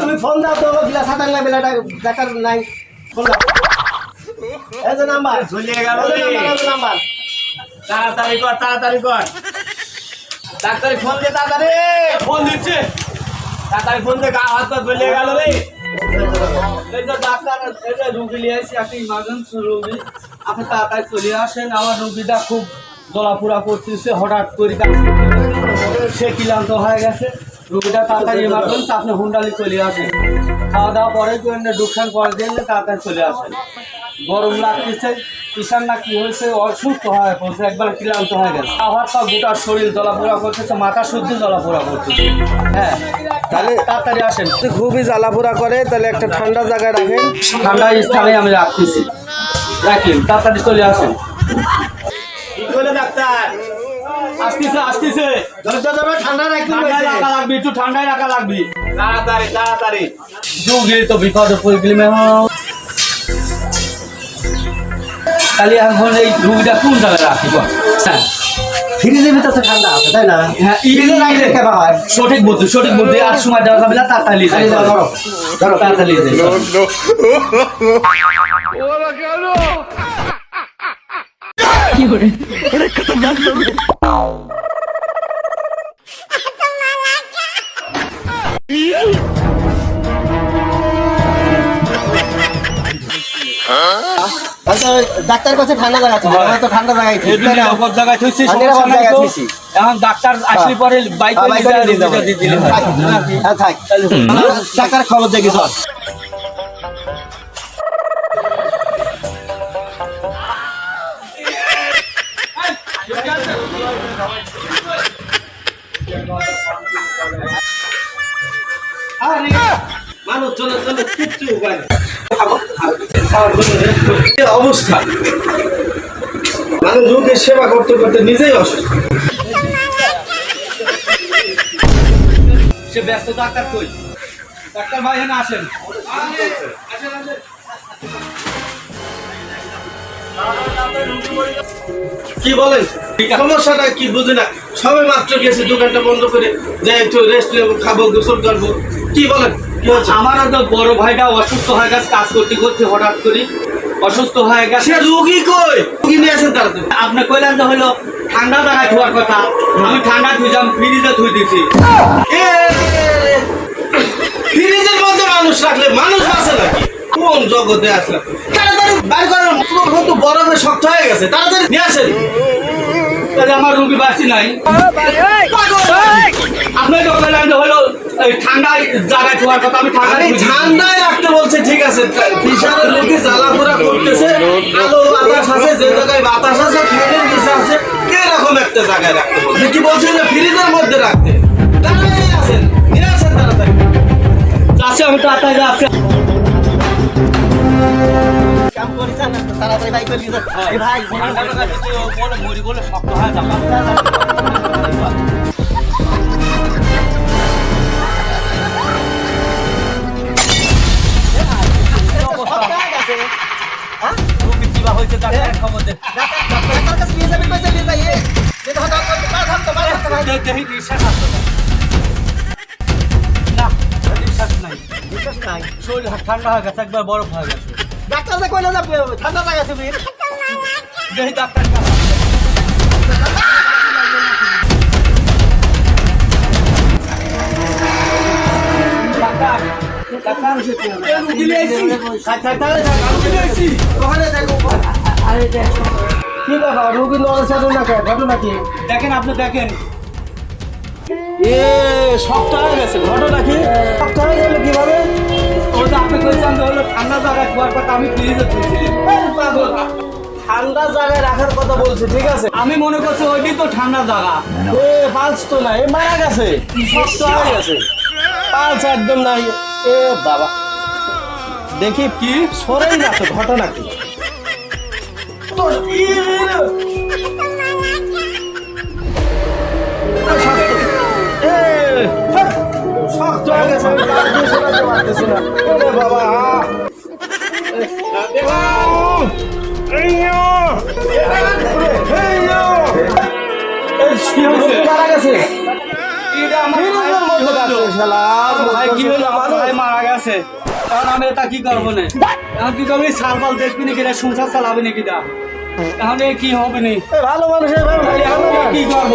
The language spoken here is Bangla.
তুমি ফোন দাও তো গিলা সাতার না বেলাটা দেখার নাই। ফোন দাও। এই যে নাম্বার। ঝুলিয়ে গেল নাম্বার তাড়াতাড়ি কর তাড়াতাড়ি কর। ডাক্তারি ফোন দে তাড়াতাড়ি। ফোন দিচ্ছে। তাড়াতাড়ি ফোন দে গা হাত পা ঝুলিয়ে গেল রে। এই যে ডাক্তার এই যে রুগী নিয়ে আসি একটা ইমার্জেন্সি রুগী আপনি তাড়াতাড়ি চলে আসেন। আমার রুগীটা খুব জ্বলাপুরা করতেছে হঠাৎ করে সে ক্লান্ত হয়ে গেছে। রুগীটা তাড়াতাড়ি ইমার্জেন্সি আপনি হুন্ডালি চলে আসেন। খাওয়া দাওয়া পরে ডুকশন করে দিন তাড়াতাড়ি চলে আসেন। গরম লাগতেছে। কিষান না কি হয়েছে? অসুস্থ হয়ে পড়ছে একবার ক্লান্ত হয়ে গেছে। আবার তো গোটার শরীর জ্বলাপোড়া করতেছে মাথা শুদ্ধ জ্বলাপোড়া করতেছে। হ্যাঁ তাহলে তাড়াতাড়ি আসেন। খুবই জ্বালাপোড়া করে তাহলে একটা ঠান্ডা জায়গায় রাখেন। ঠান্ডা স্থানে আমি রাখতেছি। রাখেন তাড়াতাড়ি চলে আসেন। ডাক্তার? আসতেছে আসতেছে। ঠান্ডা রাখা লাগবে একটু ঠান্ডায় রাখা লাগবে। তাড়াতাড়ি তাড়াতাড়ি। যুগে তো বিপদে পড়ে গেলি তাহলে এখন এই রুগীটা কোন জায়গায় রাখি? হ্যাঁ। ফ্রিজের ভিতরে তো ঠান্ডা আছে তাই না? হ্যাঁ ফ্রিজে রাখলে কেমন হয়? সঠিক বুদ্ধি সঠিক বুদ্ধি। আর সময় দেওয়া যাবে না তাড়াতাড়ি যাই ধরো। ধরো তাড়াতাড়ি যাই আচ্ছা, ডাক্তার কাছে ঠান্ডা ছিল আমরা তো ঠান্ডা না? নিরাপদ জায়গায় থুইছি, নাই জায়গায় তো। এখন ডাক্তার আসলে পরে বাইক হ্যাঁ, নিয়ে যাব। দিলে হ্যাঁ, থাক। ডাক্তার খবর দেখি আরে, মানুষ চলে চলে কিচ্ছু উপায় অবস্থা। মানে রোগীর সেবা করতে করতে নিজেই অসুস্থ। সে ব্যস্ত ডাক্তার কই? ডাক্তার ভাই এখানে আসেন। কি বলেন? সমস্যাটা কি বুঝি না। সবে মাত্র গেছে দোকানটা বন্ধ করে যে একটু রেস্ট নেব খাব গোসল করব। কি বলেন? কি হচ্ছে? আমারও তো বড় ভাইটা অসুস্থ হয়ে গেছে কাজ করতে করতে হঠাৎ করে অসুস্থ হয়ে গেছে। সে রুগী কই? রুগী নিয়ে আসেন তাড়াতাড়ি আপনি কইলেন যে হলো ঠান্ডা জায়গায় ধোয়ার কথা। আমি ঠান্ডা ধুইলাম ফ্রিজে ধুই দিছি। ফ্রিজের মধ্যে মানুষ রাখলে মানুষ আছে নাকি? কোন জগতে আসলাম তাড়াতাড়ি বাইর করেন। বরফে শক্ত হয়ে গেছে তাড়াতাড়ি নিয়ে আসেন। তাহলে আমার রুগী বাঁচি নাই। আপনি তো কইলেন যে হলো এই ঠান্ডা জায়গায় ধোয়ার কথা আমি ঠান্ডা ঠান্ডায় রাখতে বলছে ঠিক আছে বিশালের লোকে জ্বালাপোড়া করতেছে আলো বাতাস আছে যে জায়গায় বাতাস আছে ফ্যানের নিচে আছে এরকম একটা জায়গায় রাখতে বলছে। কি বলছেন যে ফ্রিজের মধ্যে রাখতে? তাড়াতাড়ি আসেন নিয়ে আসেন তাড়াতাড়ি। যাচ্ছে আমি তাড়াতাড়ি যাচ্ছি। তাড়াতাড়ি ভাই করি ভাই বলে মরি বলে শক্ত হয়ে নিঃশ্বাস না। না নিঃশ্বাস নাই। নাই। শরীর ঠান্ডা হয়ে গেছে একবার বরফ হয়ে গেছে। ডাক্তার কইলে যাবে ঠান্ডা লাগা তুমি। ডাক্তার কি ব্যাপার রুগী নড়াচড়া না কেন? ঘটনা কি? দেখেন আপনি দেখেন। এ শক্ত হয়ে গেছে। ঘটনা কি? শক্ত হয়ে গেল কীভাবে? ওই যে আপনি কইছেন যে হলো ঠান্ডা জায়গায় খোয়ার কথা আমি ফ্রিজে থুইছি। ঠান্ডা জায়গায় রাখার কথা বলছে ঠিক আছে? আমি মনে করছি ওইটাই তো ঠান্ডা জায়গা। এ পালস তো না এ মারা গেছে। শক্ত হয়ে গেছে। পালস একদম নাই। এ বাবা। দেখি কি সরেই না তো ঘটনা কি? তো, পারতেছি না গেছে এটা আমার ভাইয়ের মধ্যে আছে শালা ভাই কি হলো আমার ভাই মারা গেছে এখন আমি এটা কি করব না এখন কি করবি সাল পাল দেখবি নাকি না সংসার চালাবি নাকি এখন এ কি হবে নি ভালো এখন কি করব